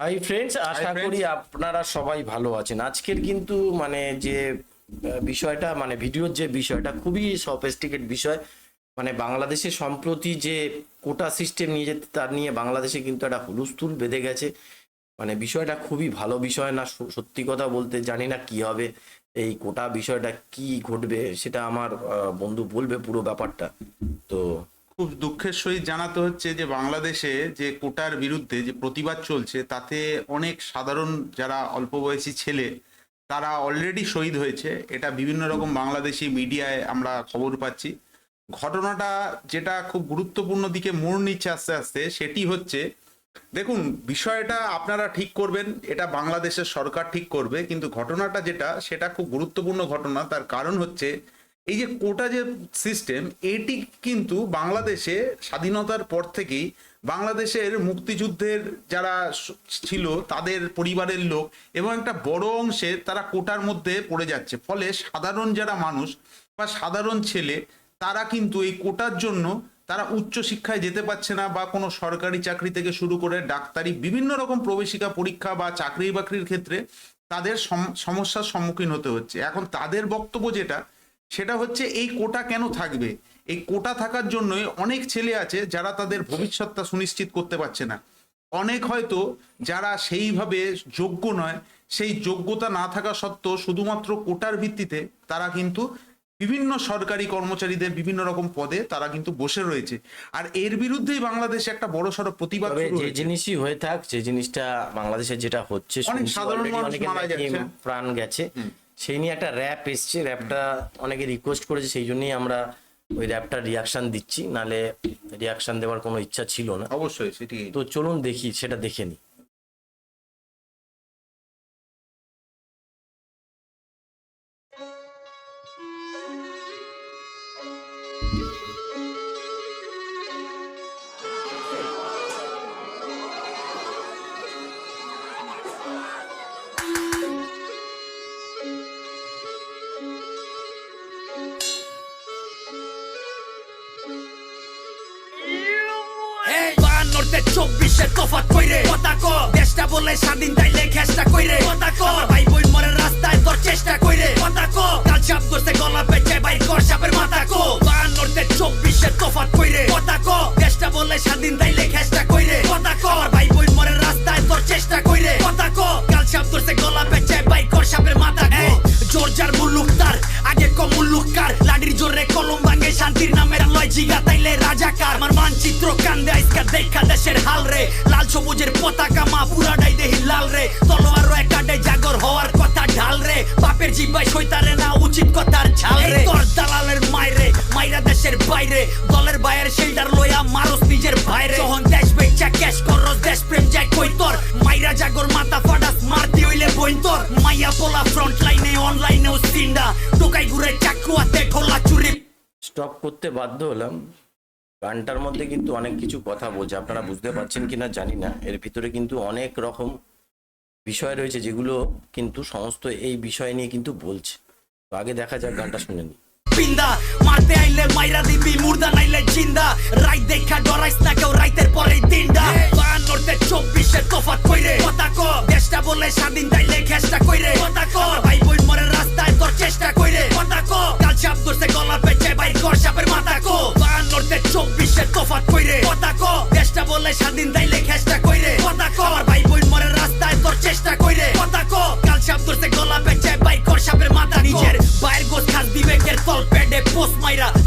Hi friends আশা করি আপনারা সবাই ভালো আছেন। আজকের কিন্তু মানে যে বিষয়টা মানে ভিডিওর যে বিষয়টা খুবই সফেস্টিকেট বিষয়। মানে বাংলাদেশে সম্প্রতি যে কোটা সিস্টেম নিয়ে যেতে তার নিয়ে বাংলাদেশে কিন্তু একটা হুলুস্থুল বেঁধে গেছে। মানে বিষয়টা খুবই ভালো বিষয় না সত্যি কথা বলতে জানি না কি হবে। এই কোটা বিষয়টা কি ঘটবে সেটা আমার বন্ধু বলবে পুরো ব্যাপারটা। তো খুব দুঃখের সহিত জানাতে হচ্ছে যে বাংলাদেশে যে কোটার বিরুদ্ধে যে প্রতিবাদ চলছে, তাতে অনেক সাধারণ যারা অল্প বয়সী ছেলে, তারা অলরেডি শহীদ হয়েছে। এটা বিভিন্ন রকম বাংলাদেশি মিডিয়ায় আমরা খবর পাচ্ছি। ঘটনাটা যেটা খুব গুরুত্বপূর্ণ দিকে মোড় নিচ্ছে আস্তে আস্তে, সেটি হচ্ছে, দেখুন, বিষয়টা আপনারা ঠিক করবেন, এটা বাংলাদেশের সরকার ঠিক করবে, কিন্তু ঘটনাটা যেটা, সেটা খুব গুরুত্বপূর্ণ ঘটনা। তার কারণ হচ্ছে এই যে কোটা যে সিস্টেম এটি কিন্তু বাংলাদেশে স্বাধীনতার পর থেকেই বাংলাদেশের মুক্তিযুদ্ধের যারা ছিল, তাদের পরিবারের লোক এবং একটা বড় অংশে তারা কোটার মধ্যে পড়ে যাচ্ছে। ফলে সাধারণ যারা মানুষ বা সাধারণ ছেলে, তারা কিন্তু এই কোটার জন্য তারা উচ্চ শিক্ষায় যেতে পারছে না বা কোনো সরকারি চাকরি থেকে শুরু করে ডাক্তারি, বিভিন্ন রকম প্রবেশিকা পরীক্ষা বা চাকরি বাকরির ক্ষেত্রে তাদের সম- সমস্যার সম্মুখীন হতে হচ্ছে। এখন তাদের বক্তব্য যেটা সেটা হচ্ছে এই কোটা কেন থাকবে? এই কোটা থাকার জন্যই অনেক ছেলে আছে যারা তাদের ভবিষ্যৎটা সুনিশ্চিত করতে পারছে না। অনেক হয়তো যারা সেইভাবে যোগ্য নয় সেই যোগ্যতা না থাকা সত্ত্বেও শুধুমাত্র কোটার ভিত্তিতে তারা কিন্তু বিভিন্ন সরকারি কর্মচারীদের বিভিন্ন রকম পদে তারা কিন্তু বসে রয়েছে। আর এর বিরুদ্ধেই বাংলাদেশে একটা বড় সড়ো প্রতিবাদ যে জিনিসই হয়ে থাক যে জিনিসটা বাংলাদেশে যেটা হচ্ছে অনেক সাধারণ মানুষ মারা যাচ্ছে। প্রাণ গেছে। সেই নিয়ে একটা র্যাপ এসছে র্যাপটা অনেকে রিকোয়েস্ট করেছে সেই জন্যই আমরা ওই র্যাপটার রিয়াকশন দিচ্ছি। নালে রিয়াকশন দেওয়ার কোনো ইচ্ছা ছিল না। অবশ্যই সেটি তো চলুন দেখি সেটা দেখে নি চব্বিশে তফাত কইরে। কথা ক দেশটা বলে স্বাধীন তাইলে খেসটা কইরে। কথা ক ভাই বোন মরে রাস্তায় তোর চেষ্টা কইরে। কথা ক কাল চাপ করতে গলা পেঁচে ভাই কর সাপের মাথা কো বাহান্নতে চব্বিশে তফাত কইরে। কথা ক দেশটা বলে স্বাধীন তাইলে খেসটা কইরে। কথা ক ভাই বোন মরে রাস্তায় তোর চেষ্টা কইরে। কথা ক কাল চাপ করতে গলা পেঁচে ভাই কর সাপের মাথা কো জোরজার মুল্লুক তার আগে ক মুল্লুক কার। লাডির জোরে কলম ভাঙে শান্তির নামের লয় জিগা তাইলে রাজাকার। মানচিত্র কান্দে আইসকা দেখা দেশের হাল রে লাল সবুজের পতাকা মা পুরাটাই দেহি লাল রে। তলোয়ার একাডে জাগর হওয়ার কথা ঢাল রে। বাপের জিব্বাই সইতারে না উচিত কথার ঝাল রে। তোর দালালের মাইরে মাইরা দেশের বাইরে। দলের বাইরের শিল্ডার লইয়া মারস নিজের বাইরে যখন দেশ বেচা ক্যাশ করস দেশ প্রেম যায় কই তোর? মাইরা জাগর মাথা ফাটাস মারতি হইলে বইন তোর। মাইয়া পোলা ফ্রন্ট লাইনে অনলাইনেও সিন্ডা। টোকাই ঘুরে চাকুয়াতে ঠোলা চুরি। স্টপ করতে বাধ্য হলাম। গানটার মধ্যে কিন্তু অনেক কিছু কথা বলছে আপনারা বুঝতে পারছেন কিনা জানি না। এর ভিতরে কিন্তু অনেক রকম বিষয় রয়েছে যেগুলো কিন্তু সমস্ত এই বিষয় নিয়ে কিন্তু বলছে। তো আগে দেখা যাক, গানটা শুনে নি পিন্দা মারতে আইলে মাইরা দিবি, মুর্দা নাইলে জিন্দা। রাইত দেখা ডরাইস না কেউ, রাইতের পরে দিনটা বাহান্নতে চব্বিশে তফাত কইরে। কথা ক, দেশটা বলে স্বাধীন তাইলে খেসটা কইরে। কথা ক।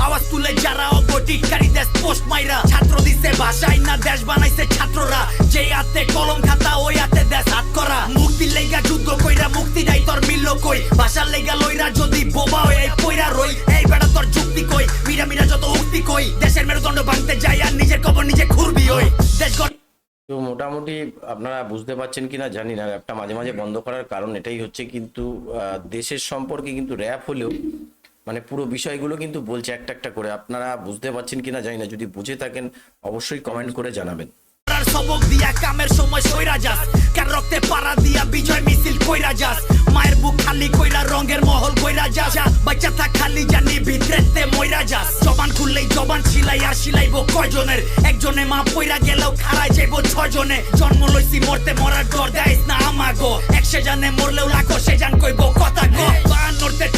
আওয়াজ তুলে যারা অবটিকারী দেশ পোস্ট মাইরা। ছাত্র দিছে ভাষাই না দেশ বানাইছে ছাত্ররা। যে হাতে কলম খাতা, ওই হাতে দেশ হাত করা। মুক্তি লেগা যুদ্ধ কইরা মুক্তি নাই তোর মিলল কই। ভাষার লেগা লইরা যদি বোবা হয়ে পইরা রই। এই বেড়া তোর যুক্তি কই? মিরা মিরা যত উক্তি কই? দেশের মেরুদণ্ড ভাঙতে যাই আর নিজের কবর নিজে খুরবি ওই দেশ তো মোটামুটি আপনারা বুঝতে পারছেন কিনা জানি না। র্যাপটা মাঝে মাঝে বন্ধ করার কারণ এটাই হচ্ছে। কিন্তু দেশের সম্পর্কে কিন্তু র্যাপ হলেও মানে পুরো বিষয়গুলো কিন্তু বলছে একটা একটা করে। আপনারা বুঝতে পারছেন কিনা জানি না, যদি বুঝে থাকেন অবশ্যই কমেন্ট করে জানাবেন। সবক দিয়া কামের সময় যাস, কার রক্তে পাড়া দিয়া বিজয় মিছিল কইরা যাস, মায়ের বুক খালি কইরা রঙের মহল কইরা যাস বাচ্চা থাক খালি জানি ভিতরেতে মইরা যাস। জবান খুললেই জবান ছিলাই আর কয়জনের? একজনে মা পইরা গেলেও খারাই যাইবো ছয়জনে। জন্ম লইছি মরতে মরার ডর, দেয় না আমাগো। একশে জানে মরলেও লাখো সে জান কইবো কথা বাহান্নতে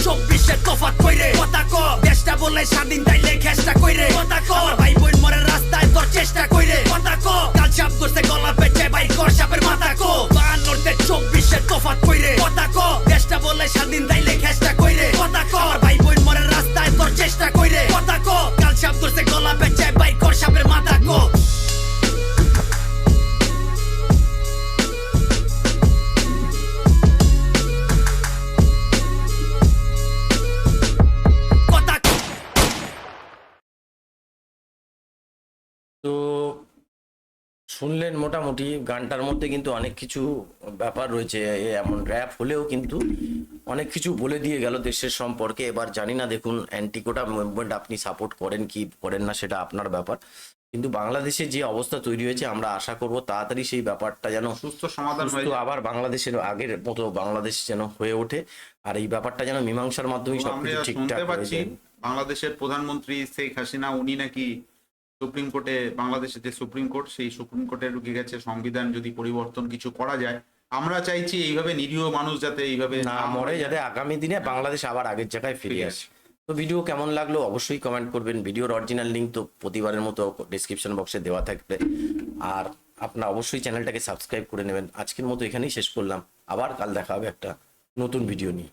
চব্বিশে তফাত কইরে। কথা কো দেশটা বলে স্বাধীন তাইলে ঘেসটা কইরে। কথা কো শুনলেন মোটামুটি গানটার মধ্যে কিন্তু অনেক কিছু ব্যাপার রয়েছে। এমন র্যাপ হলেও কিন্তু অনেক কিছু বলে দিয়ে গেল দেশের সম্পর্কে। এবার জানি না দেখুন অ্যান্টিকোটা মুভমেন্ট আপনি সাপোর্ট করেন কি করেন না সেটা আপনার ব্যাপার। কিন্তু বাংলাদেশে যে অবস্থা তৈরি হয়েছে আমরা আশা করব তাড়াতাড়ি সেই ব্যাপারটা যেন সুস্থ সমাধান হয়ে আবার বাংলাদেশের আগের মতো বাংলাদেশ যেন হয়ে ওঠে। আর এই ব্যাপারটা যেন মীমাংসার মাধ্যমে সবকিছু ঠিকঠাক হয়ে যায়। বাংলাদেশের প্রধানমন্ত্রী শেখ হাসিনা উনি নাকি সুপ্রিম কোর্টে বাংলাদেশের যে সুপ্রিম কোর্ট সেই সুপ্রিম কোর্টে ঢুকে গেছে সংবিধান যদি পরিবর্তন কিছু করা যায়। আমরা চাইছি এইভাবে নিরীহ মানুষ যাতে এইভাবে না মরে যাতে আগামী দিনে বাংলাদেশ আবার আগের জায়গায় ফিরে ফিরে আসে। তো ভিডিও কেমন লাগল অবশ্যই কমেন্ট করবেন। ভিডিওর অরিজিনাল লিঙ্ক তো প্রতিবারের মতো ডিসক্রিপশন বক্সে দেওয়া থাকবে। আর আপনার অবশ্যই চ্যানেলটাকে সাবস্ক্রাইব করে নেবেন। আজকের মতো এখানেই শেষ করলাম। আবার কাল দেখা হবে একটা নতুন ভিডিও নিয়ে।